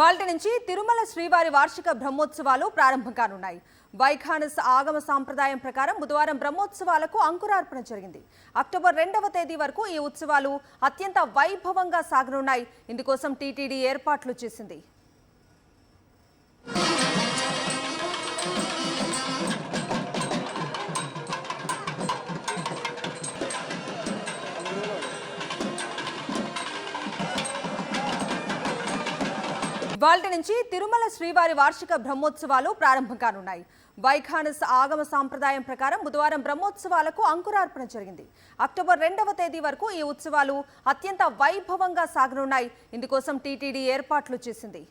ఇవాళ నుంచి తిరుమల శ్రీవారి వార్షిక బ్రహ్మోత్సవాలు ప్రారంభం కానున్నాయి. వైఖానస్ ఆగమ సాంప్రదాయం ప్రకారం బుధవారం బ్రహ్మోత్సవాలకు అంకురార్పణ జరిగింది. అక్టోబర్ రెండవ తేదీ వరకు ఈ ఉత్సవాలు అత్యంత వైభవంగా సాగనున్నాయి. ఇందుకోసం టీటీడీ ఏర్పాట్లు చేసింది. ఇవాళ నుంచి తిరుమల శ్రీవారి వార్షిక బ్రహ్మోత్సవాలు ప్రారంభం కానున్నాయి. వైఖానస్ ఆగమ సాంప్రదాయం ప్రకారం బుధవారం బ్రహ్మోత్సవాలకు అంకురార్పణ జరిగింది. అక్టోబర్ రెండవ తేదీ వరకు ఈ ఉత్సవాలు అత్యంత వైభవంగా సాగనున్నాయి. ఇందుకోసం టీటీడీ ఏర్పాట్లు చేసింది.